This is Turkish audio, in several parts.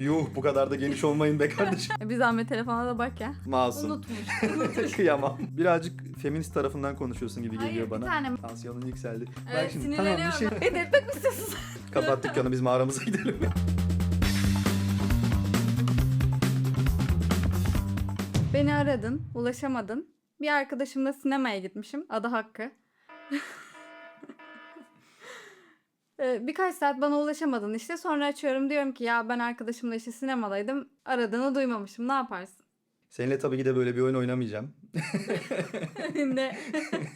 Yuh bu kadar da geniş olmayın be kardeşim. Bir zahmet telefona da bak ya. Masum. Unutmuş. Kıyamam. Birazcık feminist tarafından konuşuyorsun gibi Hayır, geliyor bir bana. tane- Tansiyonun yükseldi. Evet şimdi tamam bir sinirleniyorum. şey. Delirtmek mi istiyorsun? Kapat dükkanı biz mağaramıza gidelim. Beni aradın, ulaşamadın. Bir arkadaşımla sinemaya gitmişim. Adı Hakkı. Birkaç saat bana ulaşamadın işte. Sonra açıyorum diyorum ki ya ben arkadaşımla işte sinemadaydım. Aradığını duymamışım. Ne yaparsın? Seninle tabii ki de böyle bir oyun oynamayacağım. Şimdi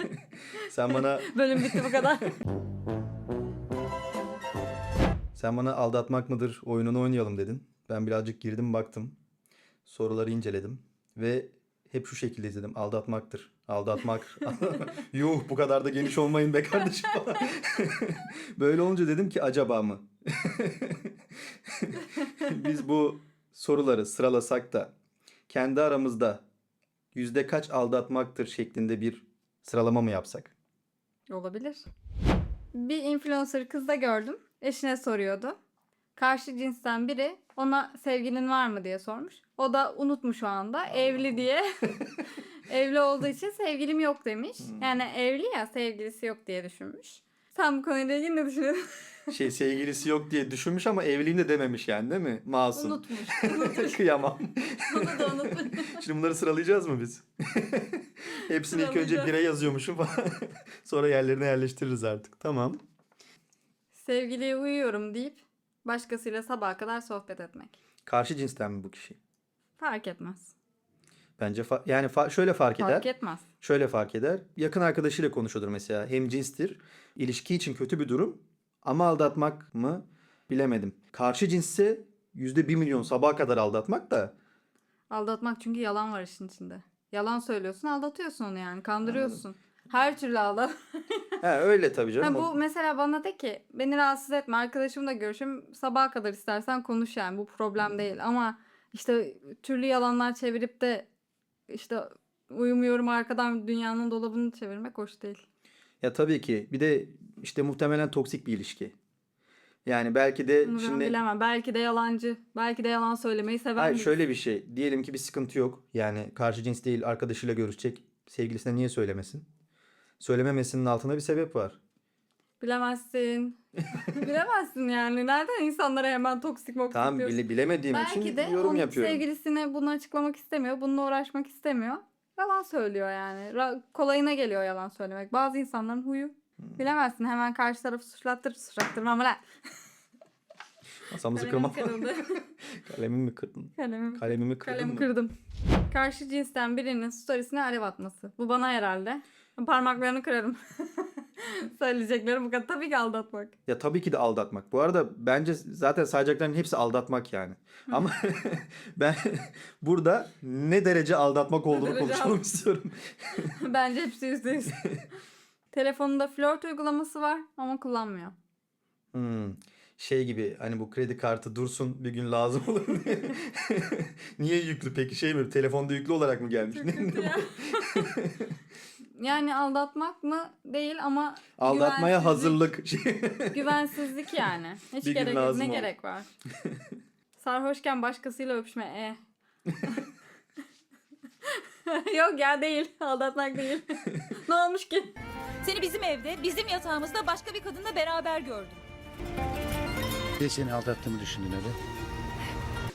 Sen bana bölüm bitti bu kadar. sen bana aldatmak mıdır oyununu oynayalım dedin. Ben birazcık girdim baktım. Soruları inceledim ve hep şu şekilde izledim. Aldatmaktır. Aldatmak. Yuh bu kadar da geniş olmayın be kardeşim. Böyle olunca dedim ki acaba mı? Biz bu soruları sıralasak da kendi aramızda yüzde kaç aldatmaktır şeklinde bir sıralama mı yapsak? Olabilir. Bir influencer kız da gördüm. Eşine soruyordu. Karşı cinsten biri ona sevgilin var mı diye sormuş. O da unutmuş o anda. Evli diye. evli olduğu için sevgilim yok demiş. Yani evli ya sevgilisi yok diye düşünmüş. Sen bu konuyla ilgili ne düşünüyorsun? Şey sevgilisi yok diye düşünmüş ama evliyim de dememiş yani değil mi? Masum. unutmuş. Kıyamam. Onu da unutmuş. Şimdi bunları sıralayacağız mı biz? Hepsini ilk önce bire yazıyormuşum falan. Sonra yerlerine yerleştiririz artık. Tamam. Sevgiliye uyuyorum deyip başkasıyla sabaha kadar sohbet etmek. Karşı cinsten mi bu kişi? Fark etmez. Bence fa- yani fa- şöyle fark eder. Fark etmez. Şöyle fark eder. Yakın arkadaşıyla konuşuyordur mesela. Hem cinstir. İlişki için kötü bir durum. Ama aldatmak mı? Bilemedim. Karşı yüzde bir milyon sabaha kadar aldatmak da Aldatmak çünkü yalan var işin içinde. Yalan söylüyorsun, aldatıyorsun onu yani. Kandırıyorsun. Her türlü aldat. He öyle tabii canım. Ha, bu mesela bana de ki beni rahatsız etme arkadaşımla görüşüm sabaha kadar istersen konuş yani bu problem değil ama işte türlü yalanlar çevirip de işte uyumuyorum arkadan dünyanın dolabını çevirmek hoş değil. Ya tabii ki. Bir de işte muhtemelen toksik bir ilişki. Yani belki de Bunu şimdi bilemem. Belki de yalancı. Belki de yalan söylemeyi seven Hayır şöyle bir şey. Diyelim ki bir sıkıntı yok. Yani karşı cins değil arkadaşıyla görüşecek. Sevgilisine niye söylemesin? Söylememesinin altında bir sebep var. Bilemezsin. Bilemezsin yani. Nereden insanlara hemen toksik moksik Tamam diyorsun? bile, bilemediğim Belki için de yorum onun yapıyorum. sevgilisine bunu açıklamak istemiyor. Bununla uğraşmak istemiyor. Yalan söylüyor yani. Ra- kolayına geliyor yalan söylemek. Bazı insanların huyu. Hmm. Bilemezsin hemen karşı tarafı suçlattır suçlattırmam lan. Masamızı kırma. Kalemimi mi kırdın? Kalemim, Kalemimi kırdın kalemi mı? kırdım. Karşı cinsten birinin storiesine alev atması. Bu bana herhalde. Parmaklarını kırarım. Söyleyeceklerim bu kadar. Tabii ki aldatmak. Ya tabii ki de aldatmak. Bu arada bence zaten sayacakların hepsi aldatmak yani. Ama ben burada ne derece aldatmak olduğunu derece konuşalım al- istiyorum. Bence hepsi yüzde yüz. Telefonunda flört uygulaması var ama kullanmıyor. Hmm. Şey gibi hani bu kredi kartı dursun bir gün lazım olur diye. Niye yüklü peki şey mi? Telefonda yüklü olarak mı gelmiş? Ne- ne bu? Yani aldatmak mı değil ama Aldatmaya hazırlık. Güvensizlik yani. Hiç Bir gün gerek lazım ne oldu. gerek var? Sarhoşken başkasıyla öpüşme e. Yok ya değil. Aldatmak değil. ne olmuş ki? Seni bizim evde, bizim yatağımızda başka bir kadınla beraber gördüm. Bir de seni aldattığımı düşündün öyle.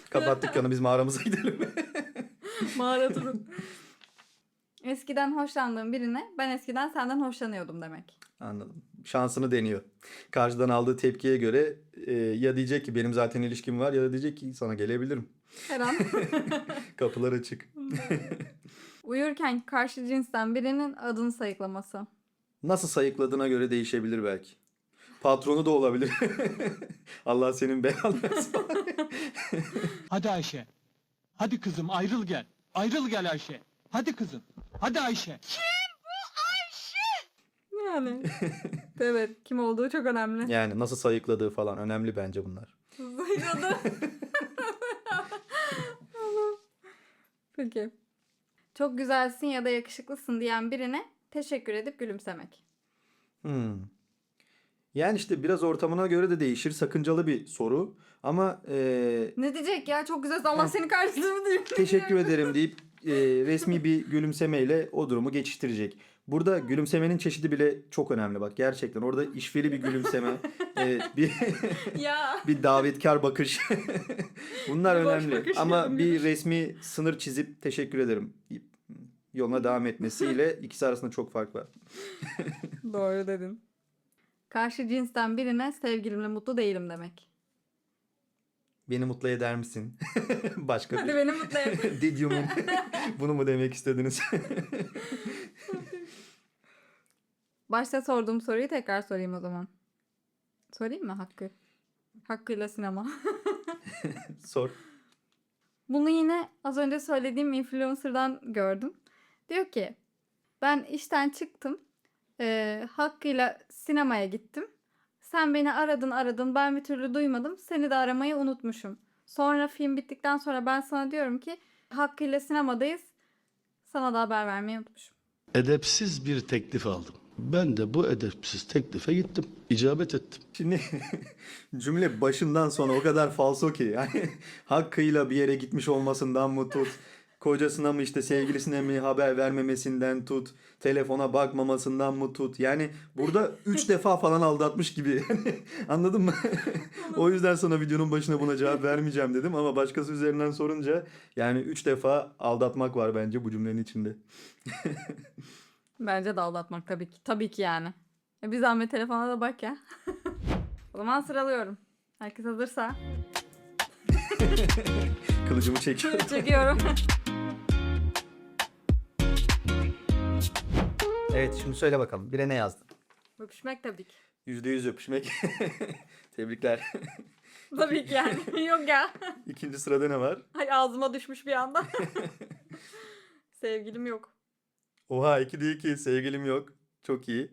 Kapat dükkanı biz mağaramıza gidelim. Mağara turu. Eskiden hoşlandığım birine ben eskiden senden hoşlanıyordum demek. Anladım. Şansını deniyor. Karşıdan aldığı tepkiye göre e, ya diyecek ki benim zaten ilişkim var ya da diyecek ki sana gelebilirim. Her an. Kapılar açık. Uyurken karşı cinsten birinin adını sayıklaması. Nasıl sayıkladığına göre değişebilir belki. Patronu da olabilir. Allah senin belanı versin. Hadi Ayşe. Hadi kızım ayrıl gel. Ayrıl gel Ayşe. Hadi kızım. Hadi Ayşe. Yani. evet kim olduğu çok önemli. Yani nasıl sayıkladığı falan önemli bence bunlar. Sayıkladı. Peki. Çok güzelsin ya da yakışıklısın diyen birine teşekkür edip gülümsemek. Hmm. Yani işte biraz ortamına göre de değişir. Sakıncalı bir soru. Ama e, Ne diyecek ya çok güzel Allah seni karşısına diyor. teşekkür ederim deyip e, resmi bir gülümsemeyle o durumu geçiştirecek. Burada gülümsemenin çeşidi bile çok önemli bak gerçekten. Orada işveli bir gülümseme, evet, bir ya. bir davetkar bakış. Bunlar Bir önemli. bakış Ama bir gibi. resmi sınır çizip teşekkür ederim yoluna devam etmesiyle ikisi arasında çok fark var. Doğru dedin. Karşı cinsten birine sevgilimle mutlu değilim demek. Beni mutlu eder misin? Başka Hadi bir. beni mutlu et. Did you mean? Bunu mu demek istediniz? Başta sorduğum soruyu tekrar sorayım o zaman. Sorayım mı Hakkı? Hakkıyla sinema. Sor. Bunu yine az önce söylediğim influencer'dan gördüm. Diyor ki ben işten çıktım. eee, hakkıyla sinemaya gittim. Sen beni aradın aradın ben bir türlü duymadım. Seni de aramayı unutmuşum. Sonra film bittikten sonra ben sana diyorum ki hakkıyla sinemadayız. Sana da haber vermeyi unutmuşum. edepsiz bir teklif aldım. Ben de bu edepsiz teklife gittim. icabet ettim. Şimdi cümle başından sona o kadar falso ki yani hakkıyla bir yere gitmiş olmasından mı tut, kocasına mı işte sevgilisine mi haber vermemesinden tut, telefona bakmamasından mı tut. Yani burada üç defa falan aldatmış gibi. Yani anladın mı? o yüzden sana videonun başına buna cevap vermeyeceğim dedim ama başkası üzerinden sorunca yani üç defa aldatmak var bence bu cümlenin içinde. Bence de aldatmak tabii ki. Tabii ki yani. E bir zahmet telefona da bak ya. o zaman sıralıyorum. Herkes hazırsa Kılıcımı çekiyorum. çekiyorum. Evet şimdi söyle bakalım. Bire ne yazdın? Öpüşmek tabii ki. Yüzde yüz öpüşmek. Tebrikler. Tabii ki yani. Yok ya. İkinci sırada ne var? Ay ağzıma düşmüş bir anda. Sevgilim yok. Oha 2 değil ki sevgilim yok. Çok iyi.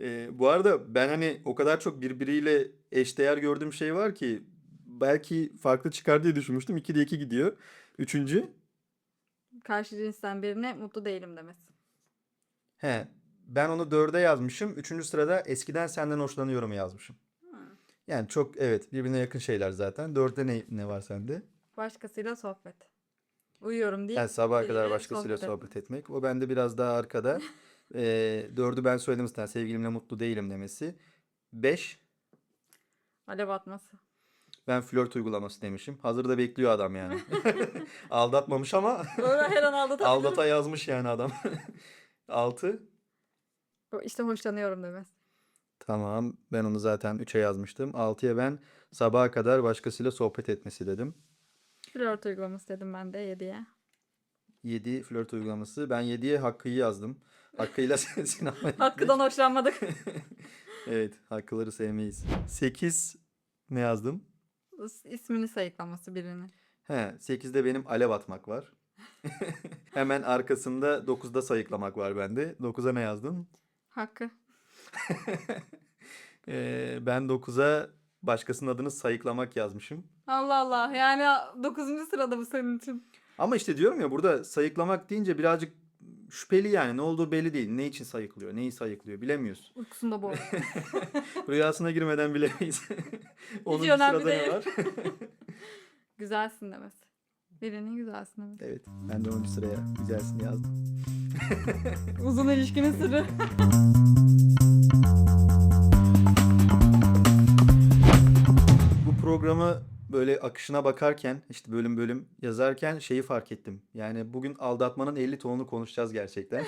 Ee, bu arada ben hani o kadar çok birbiriyle eşdeğer gördüğüm şey var ki belki farklı çıkar diye düşünmüştüm. 2'de 2 gidiyor. Üçüncü. Karşı cinsten birine mutlu değilim demesi. He. Ben onu 4'e yazmışım. Üçüncü sırada eskiden senden hoşlanıyorum yazmışım. Yani çok evet birbirine yakın şeyler zaten. 4'te ne, ne var sende? Başkasıyla sohbet. Uyuyorum değil. Yani sabaha kadar başkasıyla sohbet sohbet etmek. O bende biraz daha arkada. Ee, dördü ben söyledim zaten sevgilimle mutlu değilim demesi. 5 Alev atması. Ben flört uygulaması demişim. Hazırda bekliyor adam yani. Aldatmamış ama Böyle her an aldatabilirim. aldata yazmış yani adam. 6. İşte hoşlanıyorum demesi. Tamam. Ben onu zaten 3'e yazmıştım. 6'ya ben sabaha kadar başkasıyla sohbet etmesi dedim. Flört uygulaması dedim ben de 7'ye. 7 flört uygulaması. Ben 7'ye Hakkı'yı yazdım. Hakkı'yla sinemaya gitmek. Hakkı'dan hoşlanmadık. Evet. Hakkıları sevmeyiz. 8 ne yazdım? İsmini sayıklaması birini. He, 8'de benim alev atmak var. Hemen arkasında 9'da sayıklamak var bende. 9'a ne yazdın? Hakkı. Ee, ben 9'a başkasının adını sayıklamak yazmışım. Allah Allah. Yani 9. sırada bu senin için. Ama işte diyorum ya burada sayıklamak deyince birazcık şüpheli yani ne olduğu belli değil. Ne için sayıklıyor, neyi sayıklıyor bilemiyoruz. Uykusunda bu. Rüyasına girmeden bilemeyiz. Onun sırada ne var? Güzelsin demesi. Birinin güzelsin demesi. evet ben de 10. sıraya güzelsin yazdım. Uzun ilişkinin sırrı. Bu programı böyle akışına bakarken işte bölüm bölüm yazarken şeyi fark ettim. Yani bugün aldatmanın 50 tonunu konuşacağız gerçekten.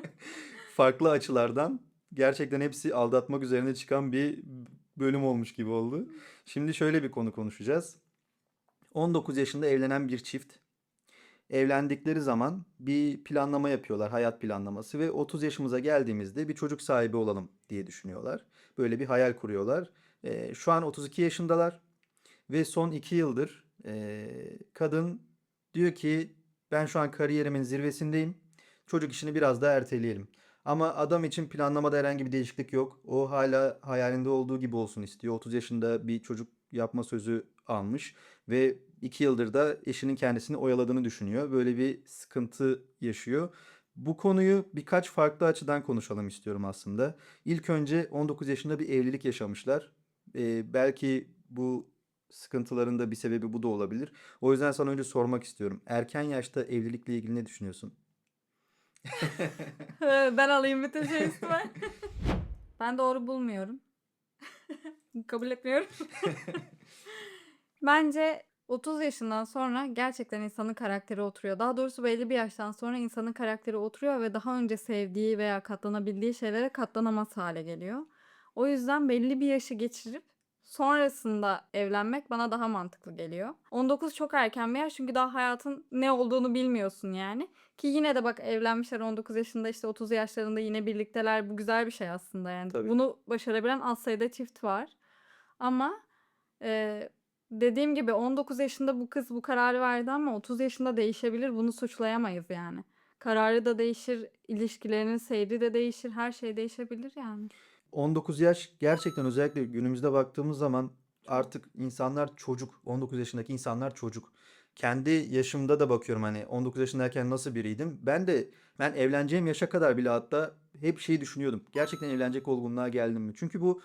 Farklı açılardan gerçekten hepsi aldatmak üzerine çıkan bir bölüm olmuş gibi oldu. Şimdi şöyle bir konu konuşacağız. 19 yaşında evlenen bir çift evlendikleri zaman bir planlama yapıyorlar, hayat planlaması ve 30 yaşımıza geldiğimizde bir çocuk sahibi olalım diye düşünüyorlar. Böyle bir hayal kuruyorlar. Ee, şu an 32 yaşındalar ve son 2 yıldır e, kadın diyor ki ben şu an kariyerimin zirvesindeyim. Çocuk işini biraz daha erteleyelim. Ama adam için planlamada herhangi bir değişiklik yok. O hala hayalinde olduğu gibi olsun istiyor. 30 yaşında bir çocuk yapma sözü almış ve 2 yıldır da eşinin kendisini oyaladığını düşünüyor. Böyle bir sıkıntı yaşıyor. Bu konuyu birkaç farklı açıdan konuşalım istiyorum aslında. İlk önce 19 yaşında bir evlilik yaşamışlar. Ee, belki bu sıkıntıların da bir sebebi bu da olabilir. O yüzden sana önce sormak istiyorum. Erken yaşta evlilikle ilgili ne düşünüyorsun? ben alayım bütün şey üstüme. ben doğru bulmuyorum. Kabul etmiyorum. Bence 30 yaşından sonra gerçekten insanın karakteri oturuyor. Daha doğrusu belli bir yaştan sonra insanın karakteri oturuyor ve daha önce sevdiği veya katlanabildiği şeylere katlanamaz hale geliyor. O yüzden belli bir yaşı geçirip sonrasında evlenmek bana daha mantıklı geliyor. 19 çok erken bir yaş çünkü daha hayatın ne olduğunu bilmiyorsun yani. Ki yine de bak evlenmişler 19 yaşında işte 30 yaşlarında yine birlikteler. Bu güzel bir şey aslında yani. Tabii. Bunu başarabilen az sayıda çift var. Ama e, dediğim gibi 19 yaşında bu kız bu kararı verdi ama 30 yaşında değişebilir. Bunu suçlayamayız yani. Kararı da değişir, ilişkilerinin seyri de değişir, her şey değişebilir yani. 19 yaş gerçekten özellikle günümüzde baktığımız zaman artık insanlar çocuk. 19 yaşındaki insanlar çocuk. Kendi yaşımda da bakıyorum hani 19 yaşındayken nasıl biriydim. Ben de ben evleneceğim yaşa kadar bile hatta hep şeyi düşünüyordum. Gerçekten evlenecek olgunluğa geldim mi? Çünkü bu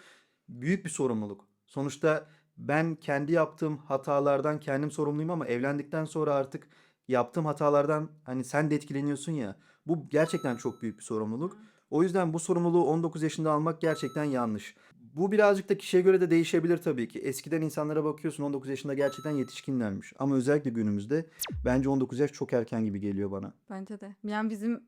büyük bir sorumluluk. Sonuçta ben kendi yaptığım hatalardan kendim sorumluyum ama evlendikten sonra artık yaptığım hatalardan hani sen de etkileniyorsun ya. Bu gerçekten çok büyük bir sorumluluk. O yüzden bu sorumluluğu 19 yaşında almak gerçekten yanlış. Bu birazcık da kişiye göre de değişebilir tabii ki. Eskiden insanlara bakıyorsun 19 yaşında gerçekten yetişkinlermiş. Ama özellikle günümüzde bence 19 yaş çok erken gibi geliyor bana. Bence de. Yani bizim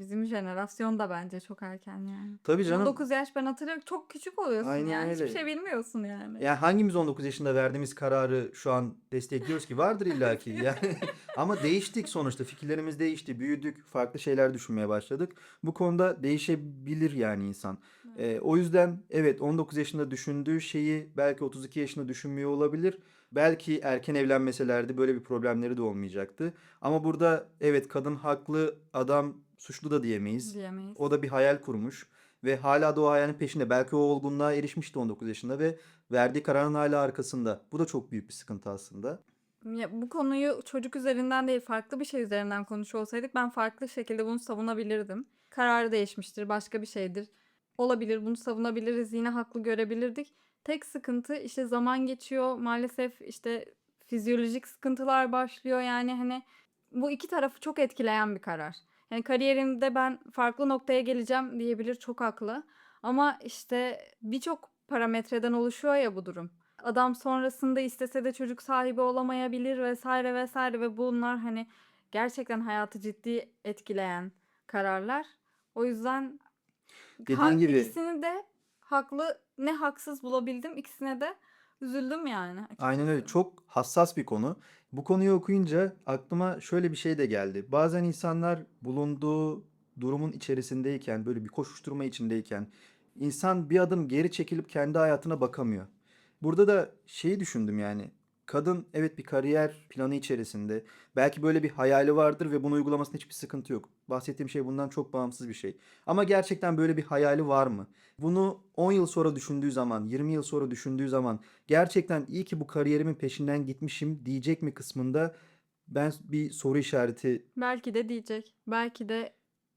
bizim jenerasyon da bence çok erken yani. Tabii canım. 19 yaş ben hatırlıyorum çok küçük oluyorsun Aynen yani. Hiçbir öyle. şey bilmiyorsun yani. Yani hangimiz 19 yaşında verdiğimiz kararı şu an destekliyoruz ki? Vardır illaki. Yani ama değiştik sonuçta. Fikirlerimiz değişti, büyüdük, farklı şeyler düşünmeye başladık. Bu konuda değişebilir yani insan. Ee, o yüzden evet 19 yaşında düşündüğü şeyi belki 32 yaşında düşünmüyor olabilir. Belki erken evlenmeselerdi böyle bir problemleri de olmayacaktı. Ama burada evet kadın haklı, adam suçlu da diyemeyiz. Diyemeyiz. O da bir hayal kurmuş ve hala da o hayalin peşinde. Belki o olgunluğa erişmişti 19 yaşında ve verdiği kararın hala arkasında. Bu da çok büyük bir sıkıntı aslında. Ya bu konuyu çocuk üzerinden değil farklı bir şey üzerinden konuşuyor olsaydık ben farklı şekilde bunu savunabilirdim. Kararı değişmiştir, başka bir şeydir. Olabilir, bunu savunabiliriz, yine haklı görebilirdik. Tek sıkıntı işte zaman geçiyor. Maalesef işte fizyolojik sıkıntılar başlıyor. Yani hani bu iki tarafı çok etkileyen bir karar. Yani kariyerimde ben farklı noktaya geleceğim diyebilir çok haklı. Ama işte birçok parametreden oluşuyor ya bu durum. Adam sonrasında istese de çocuk sahibi olamayabilir vesaire vesaire ve bunlar hani gerçekten hayatı ciddi etkileyen kararlar. O yüzden Dediğin gibi- ikisini de haklı ne haksız bulabildim ikisine de üzüldüm yani. Aynen öyle. Çok hassas bir konu. Bu konuyu okuyunca aklıma şöyle bir şey de geldi. Bazen insanlar bulunduğu durumun içerisindeyken, böyle bir koşuşturma içindeyken insan bir adım geri çekilip kendi hayatına bakamıyor. Burada da şeyi düşündüm yani. Kadın evet bir kariyer planı içerisinde. Belki böyle bir hayali vardır ve bunu uygulamasında hiçbir sıkıntı yok. Bahsettiğim şey bundan çok bağımsız bir şey. Ama gerçekten böyle bir hayali var mı? Bunu 10 yıl sonra düşündüğü zaman, 20 yıl sonra düşündüğü zaman gerçekten iyi ki bu kariyerimin peşinden gitmişim diyecek mi kısmında ben bir soru işareti Belki de diyecek. Belki de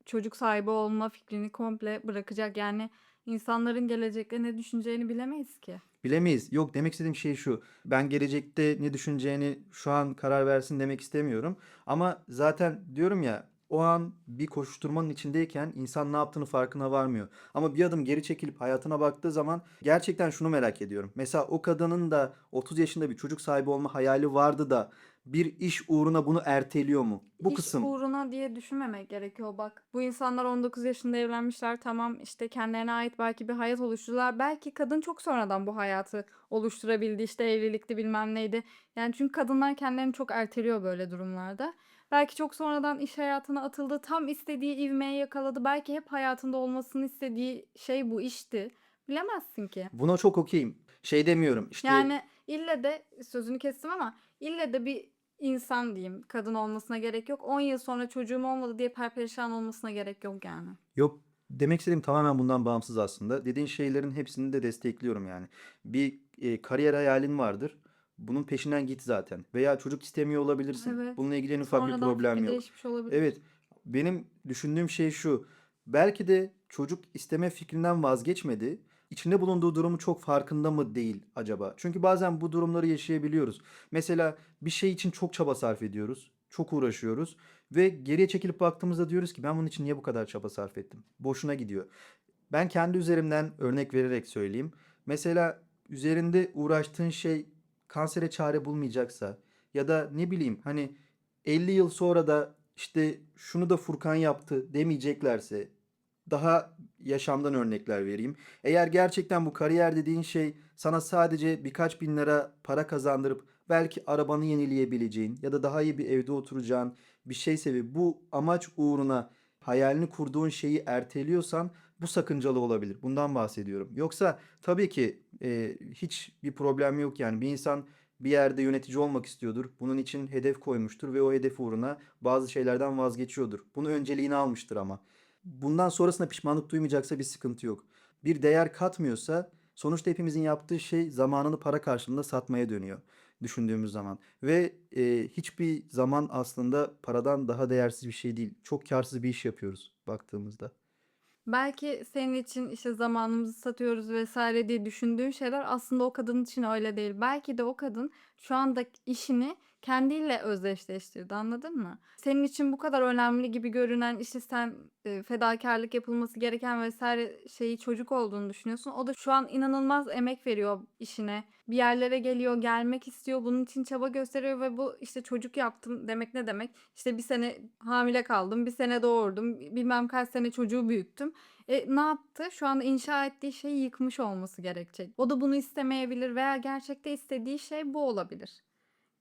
çocuk sahibi olma fikrini komple bırakacak. Yani insanların gelecekte ne düşüneceğini bilemeyiz ki. bilemeyiz. Yok demek istediğim şey şu. Ben gelecekte ne düşüneceğini şu an karar versin demek istemiyorum. Ama zaten diyorum ya o an bir koşuşturmanın içindeyken insan ne yaptığını farkına varmıyor. Ama bir adım geri çekilip hayatına baktığı zaman gerçekten şunu merak ediyorum. Mesela o kadının da 30 yaşında bir çocuk sahibi olma hayali vardı da bir iş uğruna bunu erteliyor mu? Bu İş kısım. uğruna diye düşünmemek gerekiyor bak. Bu insanlar 19 yaşında evlenmişler. Tamam işte kendilerine ait belki bir hayat oluşturdular. Belki kadın çok sonradan bu hayatı oluşturabildi. İşte evlilikti bilmem neydi. Yani çünkü kadınlar kendilerini çok erteliyor böyle durumlarda. Belki çok sonradan iş hayatına atıldı. Tam istediği ivmeyi yakaladı. Belki hep hayatında olmasını istediği şey bu işti. Bilemezsin ki. Buna çok okeyim. Şey demiyorum. işte Yani ille de sözünü kestim ama ille de bir insan diyeyim kadın olmasına gerek yok. 10 yıl sonra çocuğum olmadı diye perperişan olmasına gerek yok yani. Yok demek istediğim tamamen bundan bağımsız aslında. Dediğin şeylerin hepsini de destekliyorum yani. Bir e, kariyer hayalin vardır. Bunun peşinden git zaten. Veya çocuk istemiyor olabilirsin. Evet. Bununla ilgili en ufak bir Sonradan problem fikri yok. olabilir. Evet. Benim düşündüğüm şey şu. Belki de çocuk isteme fikrinden vazgeçmedi. içinde bulunduğu durumu çok farkında mı değil acaba? Çünkü bazen bu durumları yaşayabiliyoruz. Mesela bir şey için çok çaba sarf ediyoruz. Çok uğraşıyoruz ve geriye çekilip baktığımızda diyoruz ki ben bunun için niye bu kadar çaba sarf ettim? Boşuna gidiyor. Ben kendi üzerimden örnek vererek söyleyeyim. Mesela üzerinde uğraştığın şey kansere çare bulmayacaksa ya da ne bileyim hani 50 yıl sonra da işte şunu da Furkan yaptı demeyeceklerse daha yaşamdan örnekler vereyim. Eğer gerçekten bu kariyer dediğin şey sana sadece birkaç bin lira para kazandırıp belki arabanı yenileyebileceğin ya da daha iyi bir evde oturacağın bir şeyse ve bu amaç uğruna hayalini kurduğun şeyi erteliyorsan bu sakıncalı olabilir. Bundan bahsediyorum. Yoksa tabii ki e, hiç bir problem yok yani bir insan bir yerde yönetici olmak istiyordur. Bunun için hedef koymuştur ve o hedef uğruna bazı şeylerden vazgeçiyordur. Bunu önceliğini almıştır ama. Bundan sonrasında pişmanlık duymayacaksa bir sıkıntı yok. Bir değer katmıyorsa sonuçta hepimizin yaptığı şey zamanını para karşılığında satmaya dönüyor düşündüğümüz zaman. Ve e, hiçbir zaman aslında paradan daha değersiz bir şey değil. Çok karsız bir iş yapıyoruz baktığımızda. Belki senin için işte zamanımızı satıyoruz vesaire diye düşündüğün şeyler aslında o kadın için öyle değil. Belki de o kadın şu anda işini kendiyle özdeşleştirdi anladın mı? Senin için bu kadar önemli gibi görünen işte sen e, fedakarlık yapılması gereken vesaire şeyi çocuk olduğunu düşünüyorsun. O da şu an inanılmaz emek veriyor işine. Bir yerlere geliyor, gelmek istiyor. Bunun için çaba gösteriyor ve bu işte çocuk yaptım demek ne demek? İşte bir sene hamile kaldım, bir sene doğurdum, bilmem kaç sene çocuğu büyüttüm. E, ne yaptı? Şu anda inşa ettiği şeyi yıkmış olması gerekecek. O da bunu istemeyebilir veya gerçekte istediği şey bu olabilir.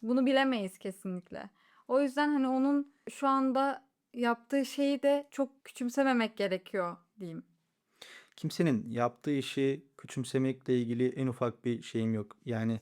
Bunu bilemeyiz kesinlikle. O yüzden hani onun şu anda yaptığı şeyi de çok küçümsememek gerekiyor diyeyim. Kimsenin yaptığı işi küçümsemekle ilgili en ufak bir şeyim yok. Yani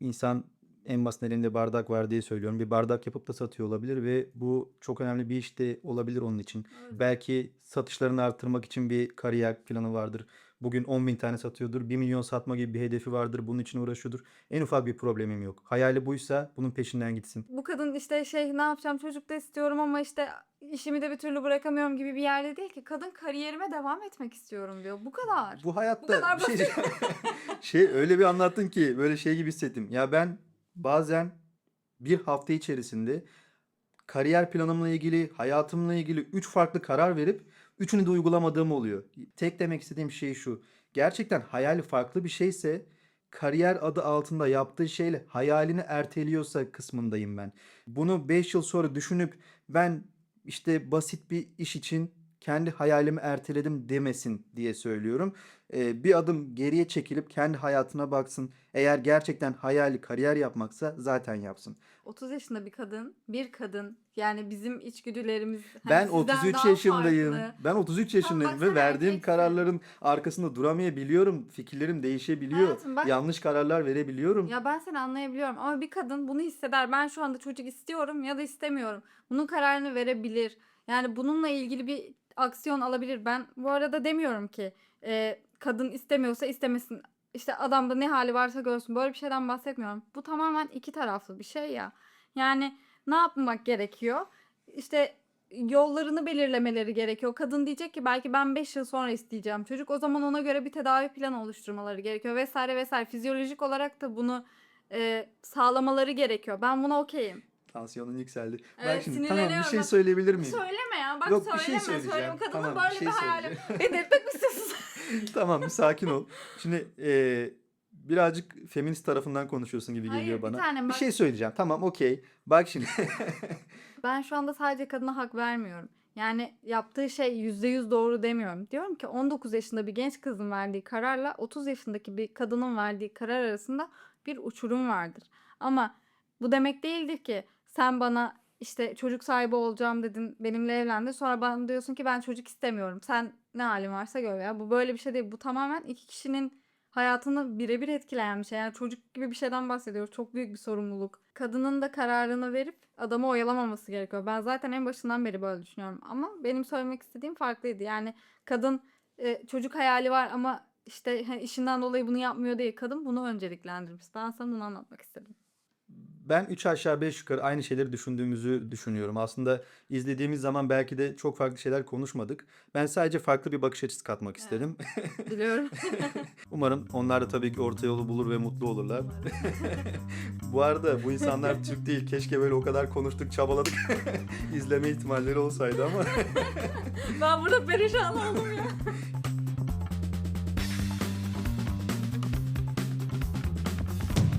insan en basit elinde bardak var diye söylüyorum. Bir bardak yapıp da satıyor olabilir ve bu çok önemli bir iş de olabilir onun için. Belki satışlarını arttırmak için bir kariyer planı vardır. Bugün 10 bin tane satıyordur. 1 milyon satma gibi bir hedefi vardır. Bunun için uğraşıyordur. En ufak bir problemim yok. Hayali buysa bunun peşinden gitsin. Bu kadın işte şey ne yapacağım çocuk da istiyorum ama işte işimi de bir türlü bırakamıyorum gibi bir yerde değil ki. Kadın kariyerime devam etmek istiyorum diyor. Bu kadar. Bu hayatta kadar bir şey, şey öyle bir anlattın ki böyle şey gibi hissettim. Ya ben bazen bir hafta içerisinde kariyer planımla ilgili, hayatımla ilgili üç farklı karar verip üçünü de uygulamadığım oluyor. Tek demek istediğim şey şu. Gerçekten hayali farklı bir şeyse kariyer adı altında yaptığı şeyle hayalini erteliyorsa kısmındayım ben. Bunu 5 yıl sonra düşünüp ben işte basit bir iş için kendi hayalimi erteledim demesin diye söylüyorum. Ee, bir adım geriye çekilip kendi hayatına baksın. Eğer gerçekten hayali kariyer yapmaksa zaten yapsın. 30 yaşında bir kadın, bir kadın yani bizim içgüdülerimiz hani Ben sizden 33 daha yaşındayım. farklı. Ben 33 yaşındayım ve verdiğim erkeksin. kararların arkasında duramayabiliyorum. Fikirlerim değişebiliyor. Hayatım bak- Yanlış kararlar verebiliyorum. Ya ben seni anlayabiliyorum ama bir kadın bunu hisseder. Ben şu anda çocuk istiyorum ya da istemiyorum. Bunun kararını verebilir. Yani bununla ilgili bir aksiyon alabilir. Ben bu arada demiyorum ki e, kadın istemiyorsa istemesin. İşte adamda ne hali varsa görsün. Böyle bir şeyden bahsetmiyorum. Bu tamamen iki taraflı bir şey ya. Yani ne yapmak gerekiyor? İşte yollarını belirlemeleri gerekiyor. Kadın diyecek ki belki ben 5 yıl sonra isteyeceğim çocuk. O zaman ona göre bir tedavi planı oluşturmaları gerekiyor vesaire vesaire. Fizyolojik olarak da bunu e, sağlamaları gerekiyor. Ben buna okeyim. Tansiyonun yükseldi. Bak Evet, şimdi tamam bir şey Bak, söyleyebilir miyim? Söyleme ya. Bak Yok, bir şey söyleme. söyleyeceğim. söyleme. Kadının Tamam, bir böyle bir, şey hayali. söyleyeceğim. Beni delirtmek mi istiyorsun? tamam bir sakin ol. Şimdi eee, birazcık feminist tarafından konuşuyorsun gibi Hayır, geliyor bir bana. tane Bir bak- şey söyleyeceğim. Tamam okey. Bak şimdi. Ben şu anda sadece kadına hak vermiyorum. Yani yaptığı şey %100 doğru demiyorum. Diyorum ki 19 yaşında bir genç kızın verdiği kararla 30 yaşındaki bir kadının verdiği karar arasında bir uçurum vardır. Ama bu demek değildir ki sen bana işte çocuk sahibi olacağım dedin benimle evlendin sonra bana diyorsun ki ben çocuk istemiyorum. Sen ne halin varsa gör ya. Bu böyle bir şey değil. Bu tamamen iki kişinin hayatını birebir etkileyen bir şey. Yani çocuk gibi bir şeyden bahsediyoruz. Çok büyük bir sorumluluk. Kadının da kararını verip adamı oyalamaması gerekiyor. Ben zaten en başından beri böyle düşünüyorum. Ama benim söylemek istediğim farklıydı. Yani kadın e, çocuk hayali var ama işte işinden dolayı bunu yapmıyor değil. Kadın bunu önceliklendirmiş. Ben sana bunu anlatmak istedim. Ben 3 aşağı 5 yukarı aynı şeyleri düşündüğümüzü düşünüyorum. Aslında izlediğimiz zaman belki de çok farklı şeyler konuşmadık. Ben sadece farklı bir bakış açısı katmak istedim. Biliyorum. Umarım onlar da tabii ki orta yolu bulur ve mutlu olurlar. bu arada bu insanlar Türk değil. Keşke böyle o kadar konuştuk, çabaladık. İzleme ihtimalleri olsaydı ama. ben burada perişan oldum ya.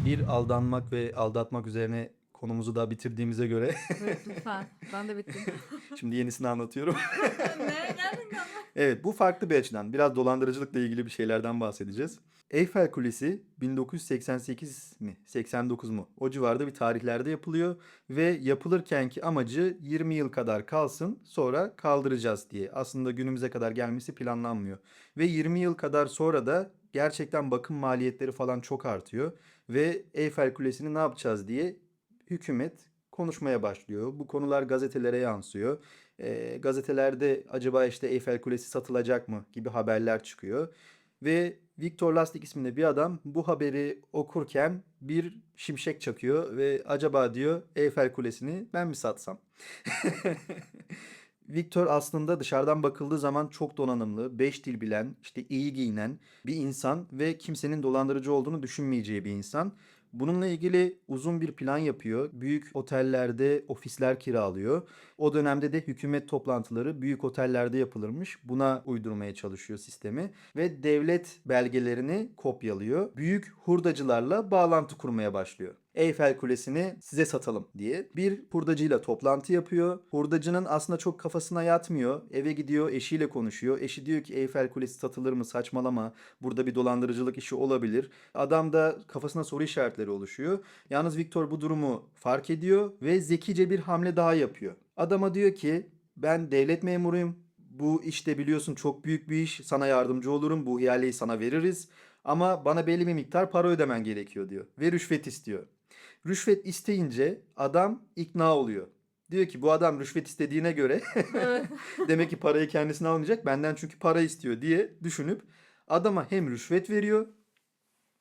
Bir aldanmak ve aldatmak üzerine konumuzu da bitirdiğimize göre Evet, lütfen. Ben de bittim. şimdi yenisini anlatıyorum. ne? Mi? Evet bu farklı bir açıdan. Biraz dolandırıcılıkla ilgili bir şeylerden bahsedeceğiz. Eyfel Kulesi 1988 mi 89 mu o civarda bir tarihlerde yapılıyor ve yapılırkenki amacı 20 yıl kadar kalsın sonra kaldıracağız diye. Aslında günümüze kadar gelmesi planlanmıyor. Ve 20 yıl kadar sonra da gerçekten bakım maliyetleri falan çok artıyor ve Eyfel Kulesi'ni ne yapacağız diye hükümet konuşmaya başlıyor. Bu konular gazetelere yansıyor. E, gazetelerde acaba işte Eyfel Kulesi satılacak mı gibi haberler çıkıyor. Ve Victor Lastik isminde bir adam bu haberi okurken bir şimşek çakıyor ve acaba diyor Eyfel Kulesi'ni ben mi satsam? Victor aslında dışarıdan bakıldığı zaman çok donanımlı, beş dil bilen, işte iyi giyinen bir insan ve kimsenin dolandırıcı olduğunu düşünmeyeceği bir insan. Bununla ilgili uzun bir plan yapıyor. Büyük otellerde ofisler kiralıyor. O dönemde de hükümet toplantıları büyük otellerde yapılırmış. Buna uydurmaya çalışıyor sistemi ve devlet belgelerini kopyalıyor. Büyük hurdacılarla bağlantı kurmaya başlıyor. Eyfel Kulesi'ni size satalım diye. Bir hurdacıyla toplantı yapıyor. Hurdacının aslında çok kafasına yatmıyor. Eve gidiyor, eşiyle konuşuyor. Eşi diyor ki Eyfel Kulesi satılır mı? Saçmalama. Burada bir dolandırıcılık işi olabilir. Adam da kafasına soru işaretleri oluşuyor. Yalnız Victor bu durumu fark ediyor ve zekice bir hamle daha yapıyor. Adama diyor ki ben devlet memuruyum. Bu işte biliyorsun çok büyük bir iş. Sana yardımcı olurum. Bu ihaleyi sana veririz. Ama bana belli bir miktar para ödemen gerekiyor diyor. Ve rüşvet istiyor. Rüşvet isteyince adam ikna oluyor. Diyor ki bu adam rüşvet istediğine göre demek ki parayı kendisine almayacak. Benden çünkü para istiyor diye düşünüp adama hem rüşvet veriyor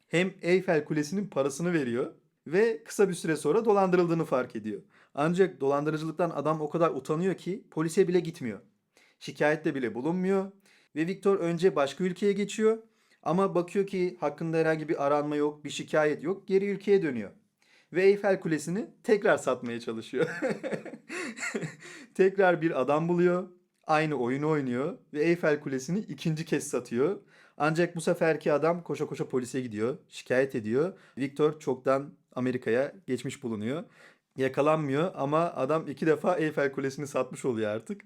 hem Eyfel Kulesi'nin parasını veriyor ve kısa bir süre sonra dolandırıldığını fark ediyor. Ancak dolandırıcılıktan adam o kadar utanıyor ki polise bile gitmiyor. Şikayette bile bulunmuyor ve Victor önce başka ülkeye geçiyor ama bakıyor ki hakkında herhangi bir aranma yok, bir şikayet yok. Geri ülkeye dönüyor. Ve Eyfel Kulesi'ni tekrar satmaya çalışıyor. tekrar bir adam buluyor. Aynı oyunu oynuyor ve Eyfel Kulesi'ni ikinci kez satıyor. Ancak bu seferki adam koşa koşa polise gidiyor, şikayet ediyor. Victor çoktan Amerika'ya geçmiş bulunuyor. Yakalanmıyor ama adam iki defa Eyfel Kulesi'ni satmış oluyor artık.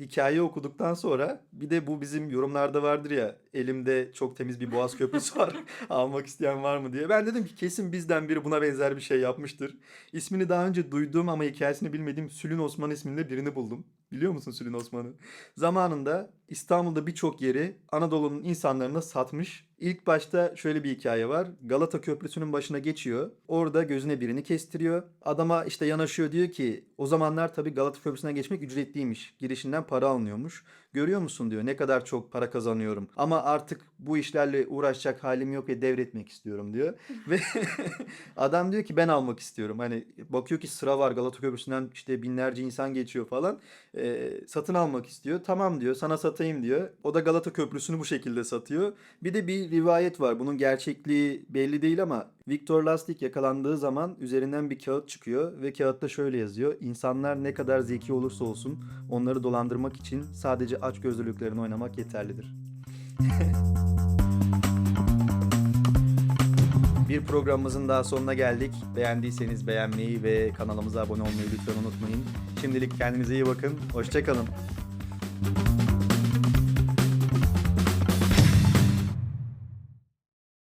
Hikayeyi okuduktan sonra bir de bu bizim yorumlarda vardır ya elimde çok temiz bir boğaz köprüsü var almak isteyen var mı diye. Ben dedim ki kesin bizden biri buna benzer bir şey yapmıştır. İsmini daha önce duyduğum ama hikayesini bilmediğim Sülün Osman isminde birini buldum. Biliyor musun Sülün Osman'ı? Zamanında İstanbul'da birçok yeri Anadolu'nun insanlarına satmış. İlk başta şöyle bir hikaye var. Galata Köprüsü'nün başına geçiyor. Orada gözüne birini kestiriyor. Adama işte yanaşıyor diyor ki o zamanlar tabii Galata Köprüsü'ne geçmek ücretliymiş. Girişinden para alınıyormuş. Görüyor musun diyor ne kadar çok para kazanıyorum. Ama artık bu işlerle uğraşacak halim yok ve devretmek istiyorum diyor. ve adam diyor ki ben almak istiyorum. Hani bakıyor ki sıra var Galata Köprüsü'nden işte binlerce insan geçiyor falan. Ee, satın almak istiyor. Tamam diyor sana satayım diyor. O da Galata Köprüsü'nü bu şekilde satıyor. Bir de bir rivayet var. Bunun gerçekliği belli değil ama Victor Lastik yakalandığı zaman üzerinden bir kağıt çıkıyor ve kağıtta şöyle yazıyor. İnsanlar ne kadar zeki olursa olsun onları dolandırmak için sadece açgözlülüklerini oynamak yeterlidir. Bir programımızın daha sonuna geldik. Beğendiyseniz beğenmeyi ve kanalımıza abone olmayı lütfen unutmayın. Şimdilik kendinize iyi bakın. Hoşçakalın.